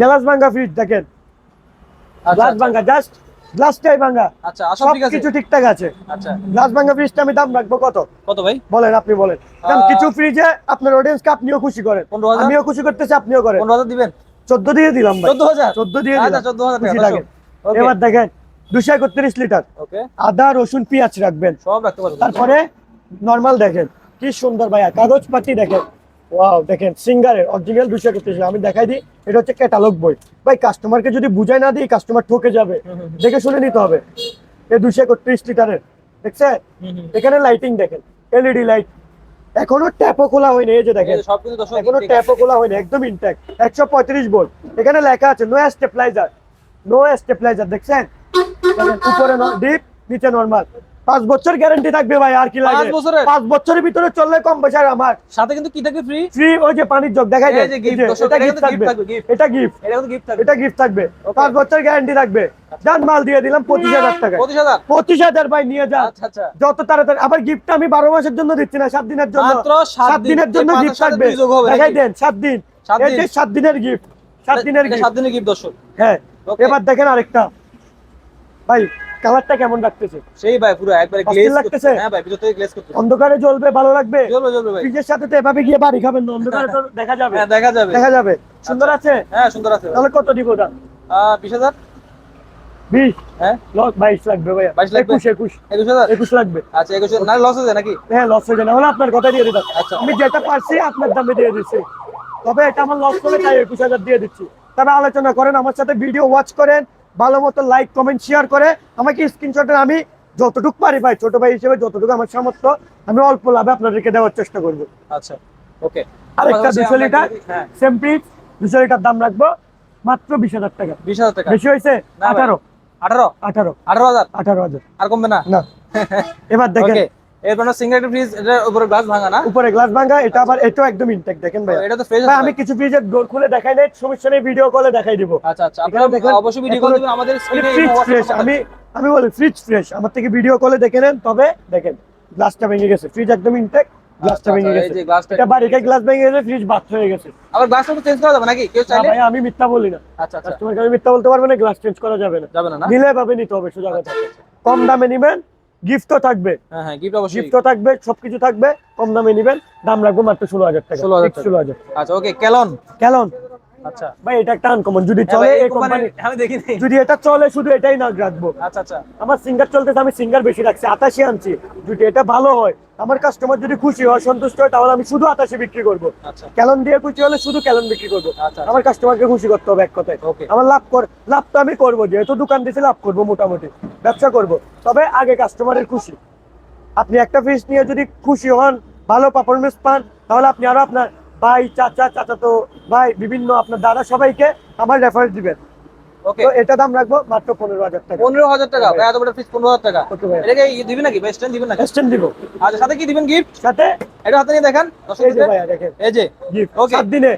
Glass ভাঙ্গা fridge দেখেন। আচ্ছা গ্লাস ভাঙ্গা জাস্ট গ্লাসটাই আচ্ছা সব কিছু ঠিকঠাক আছে। আচ্ছা। গ্লাস ভাঙ্গা ফ্রিজটা আমি দাম রাখব কত? কত ভাই? বলেন আপনি বলেন। কারণ কিছু ফ্রিজে আপনার অডিয়েন্সকে আপনিও খুশি করেন। 15,000? আমিও খুশি করতেছি আপনিও করেন। পনেরো হাজার দিবেন? চোদ্দ দিয়ে দিলাম ভাই। চোদ্দ হাজার? চোদ্দ দিয়ে আচ্ছা দিলাম টাকা লাগে এবার দেখেন দুশো একত্রিশ লিটার। ওকে আদা রসুন পেঁয়াজ রাখবেন। সব রাখতে পারবেন। তারপরে নর্মাল দেখেন। কি সুন্দর ভাইয়া কাগজ পাতি দেখেন। ওয়াও দেখেন সিঙ্গারের অরিজিনাল দুশো একত্রিশ আমি দেখাই দিই এটা হচ্ছে ক্যাটালগ বই। ভাই কাস্টমারকে যদি বুঝাই না দিই কাস্টমার ঠকে যাবে। দেখে শুনে নিতে হবে। এই দুশো একত্রিশ লিটারের হুম। এখানে লাইটিং দেখেন এলইডি লাইট এখনও ট্যাপও খোলা হয়নি এই যে দেখেন। এখনও ট্যাপও খোলা হয়নি একদম ইনট্যাক্ট একশো পঁয়ত্রিশ ভোল্ট এখানে লেখা আছে নো স্টেপলাইজার নো স্টেপলাইজার দেখছেন? উপরে ডিপ নিচে নরমাল পাঁচ বছর গ্যারান্টি থাকবে ভাই আর কি লাগে? পাঁচ বছরের? পাঁচ বছরের ভিতরে চললে কম পয়সার আমার। সাথে কিন্তু কি থাকবে ফ্রি ফ্রি ওই যে পানির জগ দেখাই এই দেন। যে gift, এই যে, দর্শক, এটা গিফট থাকবে। এটা গিফট এটা কিন্তু গিফট থাকবে। এটা গিফট থাকবে। পাঁচ বছর গ্যারান্টি থাকবে। যান মাল দিয়ে দিলাম পঁচিশ হাজার টাকা পঁচিশ হাজার? ভাই নিয়ে যান। আচ্ছা আচ্ছা। যত তাড়াতাড়ি আবার গিফট আমি বারো মাসের জন্য দিচ্ছি না সাত দিনের জন্য। সাত দিনের জন্য গিফট থাকবে। দেখাই দেন সাত দিন। সাত দিনের গিফট সাত দিনের। সাত দিনের গিফট দর্শক। হ্যাঁ। এবার দেখেন আরেকটা। ভাই কালারটা কেমন লাগতেছে? সেই ভাই পুরো একবারে গ্লেজ লাগতেছে? হ্যাঁ ভাই ভিতর থেকে গ্লেজ করতে অন্ধকারে জ্বলবে ভালো লাগবে? জ্বলবে জ্বলবে ভাই। ফ্রিজের সাথে তো এভাবে গিয়ে বাড়ি খাবেন না অন্ধকারে তো দেখা যাবে। হ্যাঁ দেখা যাবে। দেখা যাবে। সুন্দর আছে? হ্যাঁ সুন্দর আছে তাহলে কত দিব বিশ হাজার। বিশ? হ্যাঁ। লস বাইশ লাগবে ভাই 22 লাগবে? একুশ একুশ। একুশ হাজার? একুশ লাগবে। আচ্ছা একুশ হাজার। না লস আছে নাকি? হ্যাঁ লস হয়ে যায় না। হলে আপনার কথা দিয়ে দিতাম। আচ্ছা। আমি যেটা পারছি আপনার দামে দিয়ে দিচ্ছি তবে এটা আমার লস করে তাই একুশ হাজার দিয়ে দিচ্ছি। তবে আলোচনা করেন আমার সাথে ভিডিও ওয়াচ করেন। ভালো মতো লাইক কমেন্ট শেয়ার করে আমাকে স্ক্রিনশটের আমি যতটুকু পারি ভাই ছোট ভাই হিসেবে যতটুকু আমার সামর্থ্য আমি অল্প লাভে আপনাদেরকে দেওয়ার চেষ্টা করব। আচ্ছা ওকে আরেকটা দুশো লিটার হ্যাঁ। দুশো লিটার দাম রাখব মাত্র বিশ হাজার টাকা। বিশ হাজার টাকা। বেশি হয়েছে? আঠারো। আঠারো? আঠারো। আঠারো হাজার? আঠারো হাজার। আর কমবে না? না। এবার দেখেন এরপর সিঙ্গেল একটা ফ্রিজ এটার উপরে গ্লাস ভাঙা না? উপরে গ্লাস ভাঙা এটা আবার এটাও একদম ইনটেক দেখেন ভাই এটা তো ভাই আমি কিছু ফ্রিজের ডোর খুলে দেখাই নাই সমস্যা নেই ভিডিও কলে দেখাই দিব। আচ্ছা আচ্ছা আপনারা অবশ্যই ভিডিও কল দিবেন আমাদের ফ্রিজ ফ্রেশ আমি আমি বলি ফ্রিজ ফ্রেশ আমার থেকে ভিডিও কলে দেখে নেন তবে দেখেন গ্লাসটা ভেঙে গেছে ফ্রিজ একদম ইনটেক গ্লাসটা ভেঙে আচ্ছা, গেছে। এটা বাড়িতে গ্লাস ভেঙে গেছে ফ্রিজ হয়ে গেছে। আবার গ্লাসটা তো চেঞ্জ করা যাবে নাকি? কেউ চাইলে? ভাই আমি মিথ্যা বলি না। আচ্ছা আচ্ছা। কাস্টমারকে আমি মিথ্যা বলতে পারব না গ্লাস চেঞ্জ করা যাবে না। যাবে না না? নিলে ভাবে নিতে হবে সোজা কথা। কম দামে নিবেন গিফটও থাকবে। হ্যাঁ হ্যাঁ গিফট অবশ্যই। গিফটও থাকবে সবকিছু থাকবে কম দামে নিবেন। দাম রাখব মাত্র ষোলো হাজার টাকা। ষোলো হাজার ষোলো হাজার আচ্ছা ওকে কেলন? কেমন আচ্ছা। ভাই এটা একটা আনকমন যদি হ্যাঁ চলে এই এই কোম্পানি কোম্পানি আমি দেখিনি যদি এটা চলে শুধু এটাই না রাখব। আচ্ছা আচ্ছা। আমার সিঙ্গার চলতেছে আমি সিঙ্গার বেশি রাখছি আতাশি আনছি। যদি এটা ভালো হয় আমার কাস্টমার যদি খুশি হয় সন্তুষ্ট হয় তাহলে আমি শুধু আতাশি বিক্রি করব। ক্যালন দিয়ে খুশি হলে শুধু ক্যালন বিক্রি করব। আমার কাস্টমারকে খুশি করতে হবে এক কথায়। আমার লাভ কর লাভ তো আমি করব যেহেতু দোকান দিতে লাভ করব মোটামুটি। ব্যবসা করব। তবে আগে কাস্টমারের খুশি। আপনি একটা ফিস নিয়ে যদি খুশি হন ভালো পারফরমেন্স পান তাহলে আপনি আরও আপনার ভাই চাচা চাচা তো ভাই বিভিন্ন আপনার দাদা সবাইকে আমার রেফারেন্স দিবেন। ওকে এটা দাম রাখব মাত্র পনেরো হাজার টাকা। পনেরো হাজার টাকা। ভাই এত বড় ফিস পনেরো হাজার টাকা। ওকে ভাই। এটাকে ই দিবেন নাকি? ভাই স্ট্যান্ড দিবেন নাকি? স্ট্যান্ড দিব। আচ্ছা সাথে কি দিবেন গিফট সাথে? এটা হাতে নিয়ে দেখান। এই যে ভাইয়া দেখেন। এই যে। গিফট ওকে সাত দিনে।